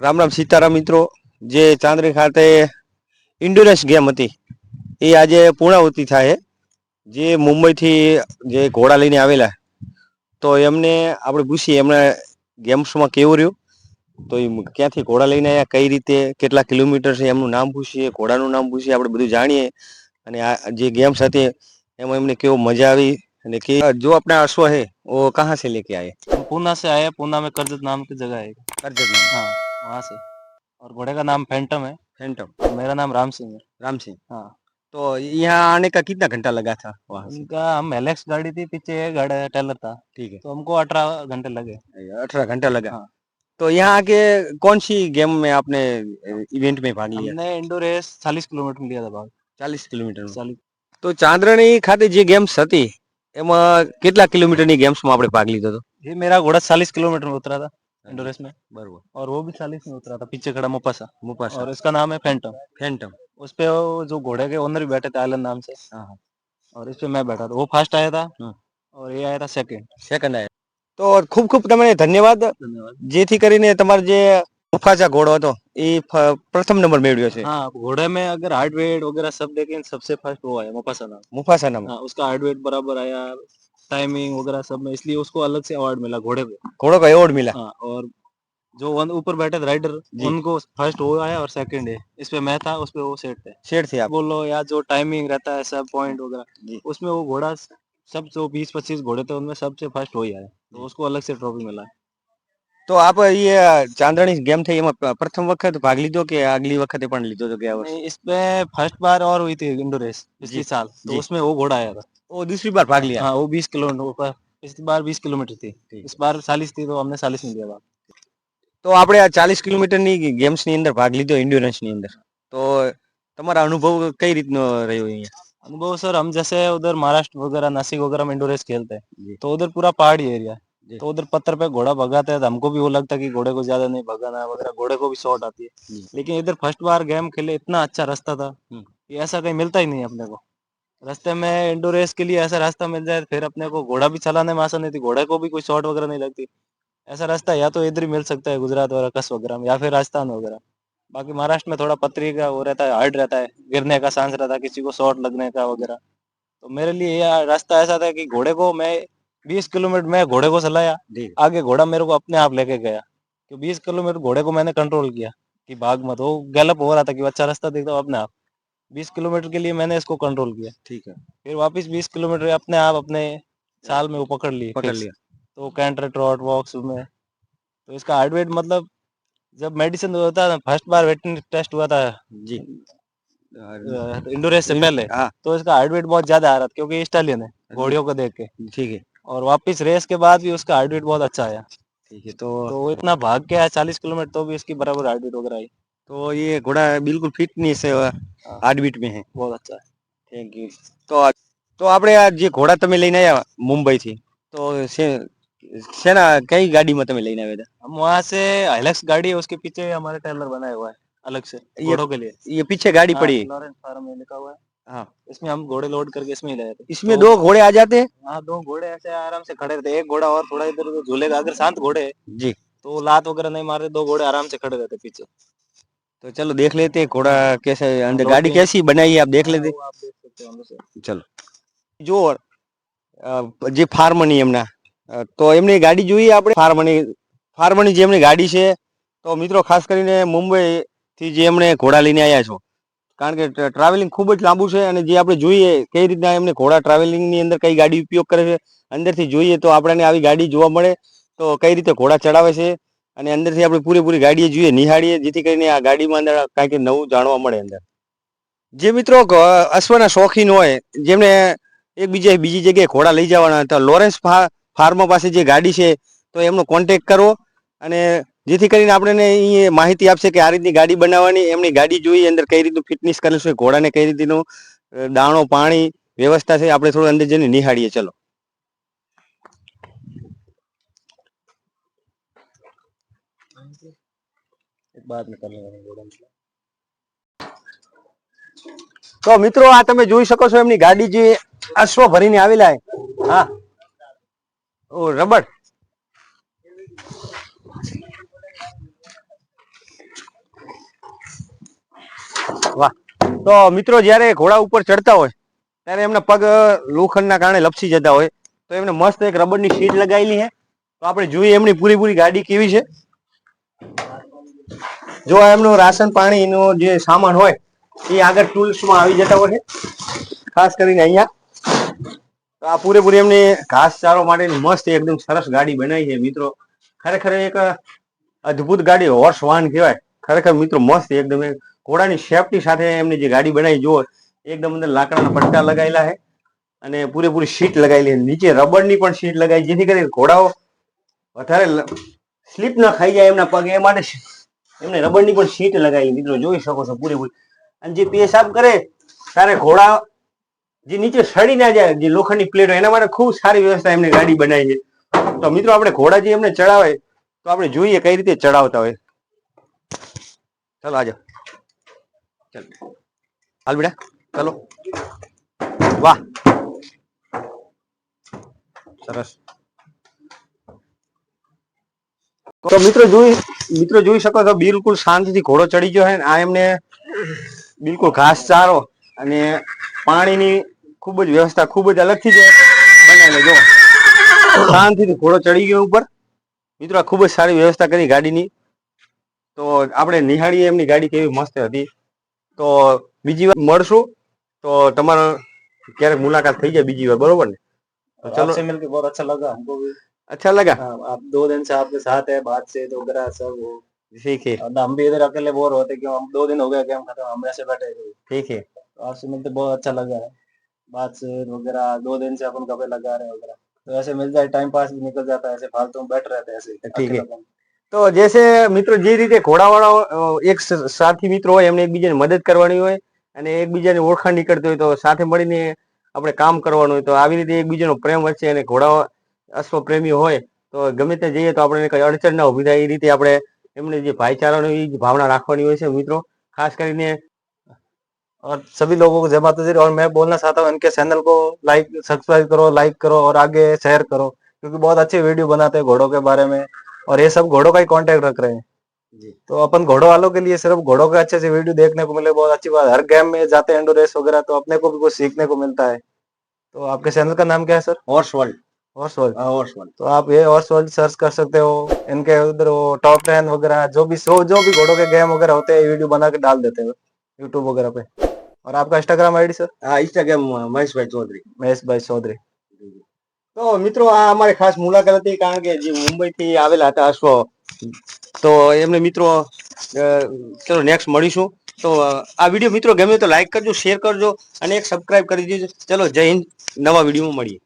રામ રામ સીતારામ મિત્રો. જે ચાંદની ખાતે ઇન્ડોરેસ ગેમ હતી. એ આજે પૂર્ણાહુતિ થાય જે મુંબઈથી જે ઘોડા લઈને આવેલા. તો એમને આપણે પૂછીએ એમણે ગેમ્સમાં કેવું રહ્યું? તો એ ક્યાંથી ઘોડા લઈને આવ્યા કઈ રીતે? કેટલા કિલોમીટર છે? એમનું નામ પૂછીએ ઘોડાનું નામ પૂછીએ આપણે બધું જાણીએ. અને આ જે ગેમ્સ હતી એમાં એમને કેવો મજા આવી અને કે જો આપણે અશ્વ હે વો કહા સે લેકે આયે? પૂના સે આયે પૂના મેં કરજત નામ की જગ્યા है કરજત નામ. હા. वहाँ से और घोड़े का नाम फैंटम है फैंटम और मेरा नाम राम सिंह है राम सिंह हाँ तो यहाँ आने का कितना घंटा लगा था वहाँ से उनका हम एलेक्स गाड़ी थी पीछे गाड़ी टेलर था ठीक है तो हमको अठारह घंटे लगे अठारह घंटा लगा हाँ। तो यहाँ आके कौन सी गेम में आपने इवेंट में भाग लिया हमने इंडोर रेस चालीस किलोमीटर में लिया था भाग ચાલીસ કિલોમીટર चालीस તો ચાંદ્રણી ખાતે જે ગેમ્સ હતી એમાં કેટલા કિલોમીટરની ગેમ્સમાં આપણે ભાગ લીધો હતો ये मेरा घोड़ा चालीस किलोमीटर में उतरा था इंडोर रेस में બરોબર और वो भी चालीस में उतरा था पीछे खड़ा मुपासा મુપાસા और इसका नाम है फैंटम ફેન્ટમ उस पे वो जो घोड़े के ओनर भी बैठे थे आलन नाम से हाँ, हाँ। और इस पे मैं बैठा था वो फर्स्ट आया था हाँ। और ये आया था सेकंड સેકન્ડ આયા તો ખૂબ ખૂબ તમને ધન્યવાદ धन्यवाद જેથી કરીને તમારો જે મુફાસા ઘોડો હતો એ ફ- પ્રથમ નંબર મેળવ્યો છે हाँ घोड़े में अगर हार्ट वेट वगैरह सब देखें सबसे फर्स्ट वो आया मुपासा नाम મુફાસા નામ हाँ उसका हार्ट वेट बराबर आया टाइमिंग वगैरह सब में इसलिए उसको अलग से अवार्ड मिला घोड़े पे। घोड़ों का अवार्ड मिला? हाँ, और जो वन ऊपर बैठे थे राइडर उनको फ़र्स्ट हो आया और सेकंड है। इस पे मैं था उस पे वो सेट थे। सेट थे आप? बोलो या जो टाइमिंग रहता है सब पॉइंट वगैरह। उसमें वो घोड़ा सब जो बीस पच्चीस घोड़े थे उनमें सबसे फ़र्स्ट हो ही आया। तो उसको अलग से ट्रॉफी मिला। तो आप ये चांदनी गेम थे प्रथम પ્રથમ भाग ભાગ લીધો अगली वक़्त વખતે પણ इसमें फ़र्स्ट बार और हुई थी इंडो रेस पिछले साल। तो उसमें वो घोड़ा आया था। ओ दूसरी बार भाग लिया हाँ वो बीस किलोमीटर ऊपर इस बार बीस किलोमीटर थी ठीक इस बार चालीस थी तो हमने चालीस में लिया भाग તો આપણે આ ચાલીસ કિલોમીટરની ગેમ્સની અંદર ભાગ લીધો endurance ની અંદર તો તમારા અનુભવ કઈ રીતનો રહ્યો અહીંયા अनुभव सर हम जैसे उधर महाराष्ट्र वगैरह नासिक वगैरह में इंडोर रेस खेलते जी। हैं तो उधर पूरा पहाड़ी एरिया जी। तो उधर पत्थर पे घोड़ा भगाते हैं तो हमको भी वो लगता है कि घोड़े को ज्यादा नहीं भगाना है वगैरह घोड़े को भी शॉट आती है जी। लेकिन इधर फर्स्ट बार गेम खेले इतना अच्छा रास्ता था हम्म। कि ऐसा कहीं मिलता ही नहीं है अपने को रास्ते में इंडो रेस के लिए ऐसा रास्ता मिल जाए फिर अपने को घोड़ा भी चलाने में आसान नहीं थी घोड़े को भी कोई शॉट वगैरह नहीं लगती। ऐसा रास्ता या तो इधर ही मिल सकता है गुजरात वगैरह कस वगैरह में या फिर राजस्थान वगैरह। बाकी महाराष्ट्र में थोड़ा पथरी का वो रहता है हार्ड रहता है गिरने का चांस रहता है किसी को शॉट लगने का वगैरह। तो मेरे लिए यह रास्ता ऐसा था कि घोड़े को मैं 20 किलोमीटर में घोड़े को चलाया आगे घोड़ा मेरे को अपने आप लेके गया। कि 20 किलोमीटर घोड़े को मैंने कंट्रोल किया कि भाग मत वो गैलप हो रहा था कि अच्छा रास्ता देखता हूँ अपने आप। 20 किलोमीटर के लिए मैंने इसको कंट्रोल किया। ठीक है। फिर वापस 20 किलोमीटर अपने आप अपने साल में वो पकड़ लिए पकड़ लिया। तो कैंटर ट्रॉट वॉक्स में। तो इसका हार्ट वेट मतलब जब मेडिसिन होता है फ़र्स्ट बार वेटनरी टेस्ट हुआ था जी। इंडोरेस से पहले हाँ। तो इसका हार्ट वेट बहुत ज़्यादा आ रहा था क्योंकि इटालियन है घोड़ियों को देख के। ठीक है। और वापस रेस के बाद भी उसका हार्ट वेट बहुत अच्छा आया। ठीक है तो तो इतना भाग के आया चालीस किलोमीटर तो भी इसकी बराबर हार्ट वेट वगैरह आई। तो ये घोड़ा बिल्कुल फिटनेस हार्ट बीट में है बहुत अच्छा है થેન્ક યુ તો આ- તો આપણે આ જે ઘોડા તમે લઈને આવ્યા મુંબઈથી તો શે- શેના કઈ ગાડીમાં તમે લઈને આવ્યા હતા हम वहाँ से हाइलक्स गाड़ी है उसके पीछे हमारे टेलर बनाया हुआ है अलग से ये- घोड़ों के लिए ये पीछे गाड़ी हाँ, पड़ी लॉरेंस फार्म में लिखा हुआ है हाँ इसमें हम घोड़े लोड करके इसमें ही लाए थे इसमें तो- दो घोड़े आ जाते हैं हाँ दो घोड़े ऐसे आराम से खड़े रहते एक घोड़ा और थोड़ा इधर उधर झूलेगा अगर शांत घोड़े हैं, जी तो वो लात वगैरह नहीं मारे दो घोड़े आराम से खड़े रहते पीछे तो चलो देख लेते हैं घोड़ा कैसे अंदर लोग गाड़ी भी- कैसी बनाई है आप देख लेते वो आप देख सकते हो अंदर से ચલો જો અ, જે ફાર્મની એમના અ, તો એમની ગાડી જોઈએ આપણે ફાર્મની ફાર્મની જે એમની ગાડી છે તો મિત્રો ખાસ કરીને મુંબઈથી જે એમણે ઘોડા લઈને આવ્યા છો કારણ કે ટ્રાવેલિંગ ખૂબ જ લાંબુ છે અને જે આપણે જોઈએ કઈ રીતના એમને ઘોડા ટ્રાવેલિંગની અંદર કઈ ગાડી ઉપયોગ કરે છે અંદરથી જોઈએ તો આપણને આવી ગાડી જોવા મળે તો કઈ રીતે ઘોડા ચડાવે છે અને અંદરથી આપણે પૂરેપૂરી ગાડીએ જોઈએ, નિહાળીએ, જેથી કરીને આ ગાડીમાં અંદર કાંઈક નવું જાણવા મળે અંદર. જે મિત્રો અશ્વના શોખીન હોય, જેમને એક બીજે જગ્યાએ ઘોડા લઈ જવાના હતા, લોરેન્સ ફાર્મ પાસે જે ગાડી છે, તો એમનો કોન્ટેક્ટ કરવો અને જેથી કરીને આપણને એ માહિતી આપશે કે આ રીતની ગાડી બનાવવાની, એમની ગાડી જોઈ, અંદર કઈ રીતનું ફિટનેસ કરેલું છે, ઘોડાને કઈ રીતનું દાણો, પાણી વ્યવસ્થા છે, આપણે થોડું અંદર જઈને નિહાળીએ, ચલો. बाद में कर તો મિત્રો, આ તમે જોઈ શકો છો એમની ગાડી જે અશ્વ ભરીને આવેલા હે હા. ઓ રબડ વાહ. તો મિત્રો, જ્યારે ઘોડા ઉપર ચડતા હોય, ત્યારે એમના પગ લોખંડના કારણે લપસી જતા હોય. તો એમને મસ્ત એક રબરની શીટ લગાવેલી છે. તો આપણે જોઈએ એમની પૂરી પૂરી ગાડી કેવી છે. જો એમનું રાશન પાણીનો જે સામાન હોય, એ આગળ ટૂલ્સમાં આવી જતા હોય ખાસ કરીને અહીંયા. આ પૂરેપૂરી એમની ઘાસ ચારો માટેની મસ્ત એકદમ સરસ ગાડી બનાવી છે, મિત્રો. ખરેખર એક અદ્ભુત ગાડી હોર્સ વાહન કહેવાય. ખરેખર મિત્રો મસ્ત એકદમ ઘોડાની સેફટી સાથે એમની જે ગાડી બનાવી, જુઓ. એકદમ અંદર લાકડાના પટ્ટા લગાવેલા છે અને પૂરેપૂરી સીટ લગાવેલી નીચે રબરની પણ સીટ લગાવી જેથી કરીને ઘોડાઓ વધારે સ્લીપ ન ખાઈ જાય એમના પગ. એ માટે એમને રબરની પણ સીટ લગાવી મિત્રો, જોઈ શકો છો પૂરેપૂરી. અને જે પેશાબ કરે ત્યારે ઘોડા જે નીચે સડી ના જાય, જે લોખંડની પ્લેટ હોય એના માટે ખૂબ સારી વ્યવસ્થા એમને ગાડી બનાવી છે. તો મિત્રો, આપણે ઘોડા જે એમને ચડાવે, તો આપણે જોઈએ કઈ રીતે ચડાવતા હોય. ચલો, આજો. ચાલ. હાલ બેટા, ચલો. વાહ. સરસ. તો મિત્રો, જોઈ મિત્રો જોઈ શકો છો, બિલકુલ શાંતિથી ઘોડો ચડી ગયો આ એમને બિલકુલ ઘાસ ચારો અને પાણીની ખૂબ જ વ્યવસ્થા ખૂબ જ અલગથી છે. શાંતિથી ઘોડો ચડી ગયો ઉપર. મિત્રો ખૂબ જ સારી વ્યવસ્થા કરી ગાડીની. તો આપણે નિહાળીએ એમની ગાડી કેવી મસ્ત હતી. તો બીજી વાર મળશું. તો તમારો ક્યારેક મુલાકાત થઈ જાય બીજી વાર, બરોબર ને? ચલો. બહુ અચ્છા લગા अच्छा लगा हमको भी अच्छा लगा हाँ, आप दो दिन से आपके साथ है बातचीत वगैरह सब वो ठीक है और हम भी इधर अकेले बोर होते क्यों हम दो दिन हो गए गेम खत्म हम ऐसे बैठे थे ठीक है तो आपसे मिलते बहुत अच्छा लगा है बातचीत वगैरह दो दिन से अपन कपड़े लगा रहे हैं वगैरह तो ऐसे मिल जाए टाइम पास भी निकल जाता है ऐसे फालतू में बैठ रहते हैं ऐसे ठीक है। अकेलापन। તો જેસે મિત્રો જે રીતે ઘોડાવાળા અ, એક સ- સાથી મિત્રો હોય એમને એકબીજાને મદદ કરવાની હોય અને એકબીજાને ઓળખાણ નીકળતી હોય તો સાથે મળીને આપણે કામ કરવાનું હોય તો આવી રીતે એકબીજાનો પ્રેમ વચ્ચે અને ઘોડા અશ્વ પ્રેમી હોય તો ગમે ત્યાં જઈએ તો આપણે કઈ અડચણ ના ઊભી થાય એ રીતે આપણે એમને જે ભાઈચારાની એ ભાવના રાખવાની હોય છે મિત્રો ખાસ કરીને और सभी लोगों को जय माता दी और मैं बोलना चाहता हूँ इनके चैनल को लाइक सब्सक्राइब करो लाइक करो और आगे शेयर करो क्योंकि बहुत अच्छी वीडियो बनाते हैं घोड़ों के बारे में और ये सब घोड़ों का ही कांटेक्ट रख रहे हैं जी। तो अपन घोड़ों वालों के लिए सिर्फ घोड़ों के अच्छे से वीडियो देखने को मिले बहुत अच्छी बात है। हर गेम में जाते हैं एंडो रेस वगैरह तो अपने को भी कुछ सीखने को मिलता है तो आपके चैनल का नाम क्या है sir horse world horse world horse world तो आप ये हॉर्स वर्ल्ड सर्च कर सकते हो इनके उधर वो टॉप टेन वगैरह जो भी शो जो भी घोड़ों के गेम वगैरह होते हैं वीडियो बना के डाल देते हैं यूट्यूब वगैरह पे और आपका इंस्टाग्राम आईडी सर હા ઇન્સ્ટાગ્રામ મહેશભાઈ ચૌધરી महेश भाई चौधरी તો મિત્રો આ અમારી ખાસ મુલાકાત હતી કારણ કે જે મુંબઈથી આવેલા હતા અશ્વ તો એમને મિત્રો અ, ચલો નેક્સ્ટ મળીશું તો અ, આ વિડીયો મિત્રો ગમે તો લાઈક કરજો શેર કરજો અને એક સબસ્ક્રાઇબ કરી દેજો ચલો જય હિન્દ નવા વિડીયોમાં મળીએ